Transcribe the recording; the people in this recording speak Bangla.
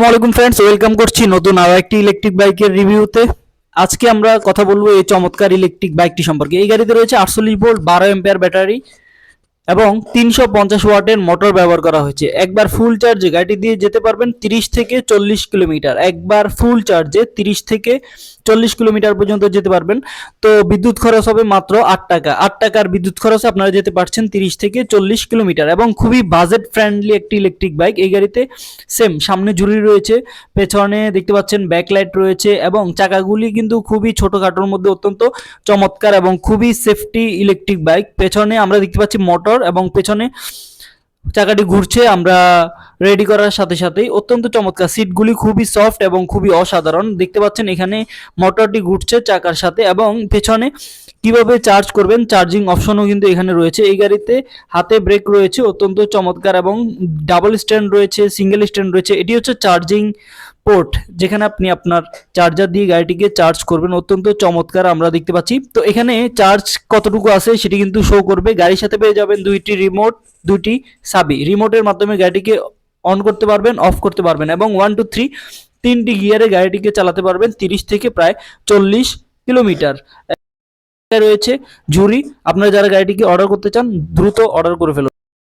আসসালামাইকুম ফ্রেন্ডস ওয়েলকাম করছি নতুন আরও একটি ইলেকট্রিক বাইকের রিভিউতে আজকে আমরা কথা বলব এই চমৎকার ইলেকট্রিক বাইকটি সম্পর্কে। এই গাড়িতে রয়েছে আটচল্লিশ ভোল্ট বারো এম্পিয়ার ব্যাটারি এবং তিনশো পঞ্চাশ ওয়াটের মোটর ব্যবহার করা হয়েছে। একবার ফুল চার্জে গাড়ি দিয়ে যেতে পারবেন তিরিশ থেকে চল্লিশ কিলোমিটার। একবার ফুল চার্জে তিরিশ থেকে চল্লিশ কিলোমিটার পর্যন্ত যেতে পারবেন। তো বিদ্যুৎ খরচ হবে মাত্র আট টাকা। আট টাকার বিদ্যুৎ খরচে আপনারা যেতে পারছেন তিরিশ থেকে চল্লিশ কিলোমিটার এবং খুবই বাজেট ফ্রেন্ডলি একটি ইলেকট্রিক বাইক এই গাড়িতে সেম সামনে ঝুড়ি রয়েছে, পেছনে দেখতে পাচ্ছেন ব্যাকলাইট রয়েছে এবং চাকাগুলি কিন্তু খুবই ছোটখাটোর মধ্যে অত্যন্ত চমৎকার এবং খুবই সেফটি ইলেকট্রিক বাইক পেছনে আমরা দেখতে পাচ্ছি মোটর এবং পেছনে চাকাটি ঘুরছে, আমরা রেডি করার সাথে সাথেই। অত্যন্ত চমৎকার। সিটগুলি খুবই সফট এবং খুবই অসাধারণ। দেখতে পাচ্ছেন এখানে মোটরটি ঘুরছে চাকার সাথে এবং পেছনে কীভাবে চার্জ করবেন? চার্জিং অপশনও কিন্তু এখানে রয়েছে। এই গাড়িতে হাতে ব্রেক রয়েছে, অত্যন্ত চমৎকার এবং ডাবল স্ট্যান্ড রয়েছে সিঙ্গেল স্ট্যান্ড রয়েছে। এটি হচ্ছে চার্জিং পোর্ট যেখানে আপনি আপনার চার্জার দিয়ে গাড়িটিকে চার্জ করবেন। অত্যন্ত চমৎকার আমরা দেখতে পাচ্ছি। তো এখানে চার্জ কতটুকু আছে সেটি কিন্তু শো করবে। গাড়ির সাথে পেয়ে যাবেন দুইটি রিমোট দুইটি সাবি। রিমোটের মাধ্যমে গাড়িটিকে অন করতে পারবেন অফ করতে পারবেন এবং ওয়ান টু থ্রি তিনটি গিয়ারে গাড়িটিকে চালাতে পারবেন তিরিশ থেকে প্রায় চল্লিশ কিলোমিটার। রয়েছে। জুরি আপনারা যারা গাড়িটিকে অর্ডার করতে চান দ্রুত অর্ডার করে ফেলুন।